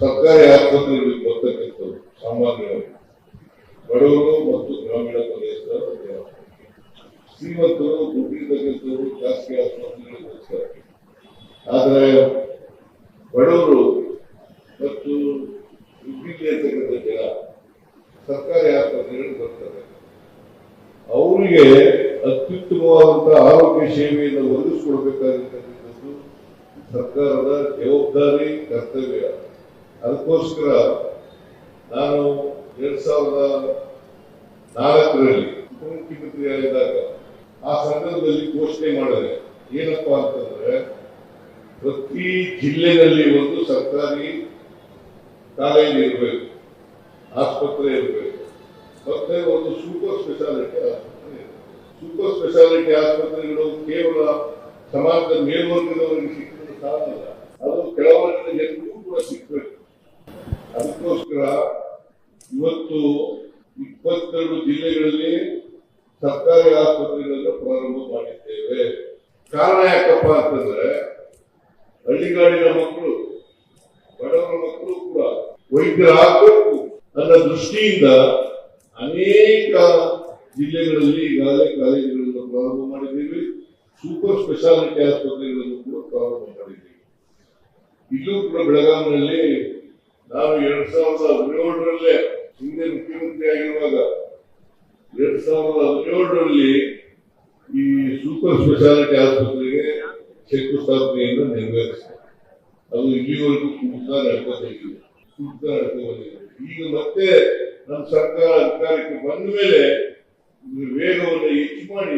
ಸರ್ಕಾರಿ ಆಸ್ಪತ್ರೆಗಳಿಗೆ ಬರ್ತಕ್ಕಂಥದ್ದು ಸಾಮಾನ್ಯವಾಗಿ ಬಡವರು ಮತ್ತು ಗ್ರಾಮೀಣ ಪ್ರದೇಶದ. ಶ್ರೀಮಂತರು ದುಡ್ಡಿರ್ತಕ್ಕಂಥವ್ರು ಖಾಸಗಿ ಆಸ್ಪತ್ರೆಗಳಿಗೆ ಬರ್ತಾರೆ ಆದರೆ ಬಡವರು ಮತ್ತು ದುಡ್ಡಿರ್ತಕ್ಕಂಥ ಜನ ಸರ್ಕಾರಿ ಆಸ್ಪತ್ರೆಗಳಿಗೆ ಬರ್ತಾರೆ. ಅವರಿಗೆ ಅತ್ಯುತ್ತಮವಾದಂತಹ ಆರೋಗ್ಯ ಸೇವೆಯನ್ನು ಒದಗಿಸಿಕೊಡ್ಬೇಕಾಗಿರ್ತಕ್ಕಂಥದ್ದು ಸರ್ಕಾರದ ಜವಾಬ್ದಾರಿ, ಕರ್ತವ್ಯ. ಅದಕ್ಕೋಸ್ಕರ ನಾನು ಎರಡ್ ಸಾವಿರದ ನಾಲ್ಕರಲ್ಲಿ ಉಪಮುಖ್ಯಮಂತ್ರಿ ಆಗಿದ್ದಾಗ ಆ ಸಂದರ್ಭದಲ್ಲಿ ಘೋಷಣೆ ಮಾಡಿದೆ. ಏನಪ್ಪಾ ಅಂತಂದ್ರೆ, ಪ್ರತಿ ಜಿಲ್ಲೆಯಲ್ಲಿ ಒಂದು ಸರ್ಕಾರಿ ಕಾಲೇಜು ಇರಬೇಕು, ಆಸ್ಪತ್ರೆ ಇರಬೇಕು. ಮತ್ತೆ ಒಂದು ಸೂಪರ್ ಸ್ಪೆಷಾಲಿಟಿ ಆಸ್ಪತ್ರೆ ಸೂಪರ್ ಸ್ಪೆಷಾಲಿಟಿ ಆಸ್ಪತ್ರೆಗಳು ಕೇವಲ ಸಮಾಜದ ಮೇಲ್ವರ್ಗದವರಿಗೆ ಸಿಕ್ಕಿದ್ರೆ ಸಾಲಲ್ಲ ಅದು ಕೆಳವರ್ಗದ ಜನರಿಗೂ ಕೂಡ ಸಿಕ್ಕಬೇಕು ಅದಕ್ಕೋಸ್ಕರ ಇವತ್ತು ಇಪ್ಪತ್ತೆರಡು ಜಿಲ್ಲೆಗಳಲ್ಲಿ ಸರ್ಕಾರಿ ಆಸ್ಪತ್ರೆಗಳನ್ನು ಪ್ರಾರಂಭ ಮಾಡಿದ್ದೇವೆ. ಕಾರಣ ಯಾಕಪ್ಪ ಅಂತಂದ್ರೆ ಹಳ್ಳಿಗಾಡಿನ ಮಕ್ಕಳು, ಬಡವರ ಮಕ್ಕಳು ಕೂಡ ವೈದ್ಯರಾಗಬೇಕು ಅನ್ನೋ ದೃಷ್ಟಿಯಿಂದ ಅನೇಕ ಜಿಲ್ಲೆಗಳಲ್ಲಿ ಈಗಾಗಲೇ ಕಾಲೇಜುಗಳನ್ನು ಪ್ರಾರಂಭ ಮಾಡಿದ್ದೀವಿ. ಸೂಪರ್ ಸ್ಪೆಷಾಲಿಟಿ ಆಸ್ಪತ್ರೆಗಳನ್ನು ಕೂಡ ಪ್ರಾರಂಭ ಮಾಡಿದ್ದೀವಿ. ಇಲ್ಲೂ ಕೂಡ ಬೆಳಗಾವಿನಲ್ಲಿ ನಾವು ಎರಡ್ ಸಾವಿರದ ಹದಿನೇಳರಲ್ಲೇ ಹಿಂದೆ ಮುಖ್ಯಮಂತ್ರಿ ಆಗಿರುವಾಗ, ಎರಡ್ ಸಾವಿರದ ಹದಿನೇಳರಲ್ಲಿ ಈ ಸೂಪರ್ ಸ್ಪೆಷಾಲಿಟಿ ಆಸ್ಪತ್ರೆಗೆ ಶಂಕುಸ್ಥಾಪನೆಯನ್ನು ನೆರವೇರಿಸಿದೆ. ಅದು ಇಲ್ಲಿವರೆಗೂ ಕುಗ್ತಾ ನಡ್ಕೊಂಡಿದೆ ಕುಗ್ತಾ ನಡ್ಕೊಂಡಿದೆ ಈಗ ಮತ್ತೆ ನಮ್ಮ ಸರ್ಕಾರ ಅಧಿಕಾರಕ್ಕೆ ಬಂದ ಮೇಲೆ ವೇಗವನ್ನು ಹೆಚ್ಚು ಮಾಡಿ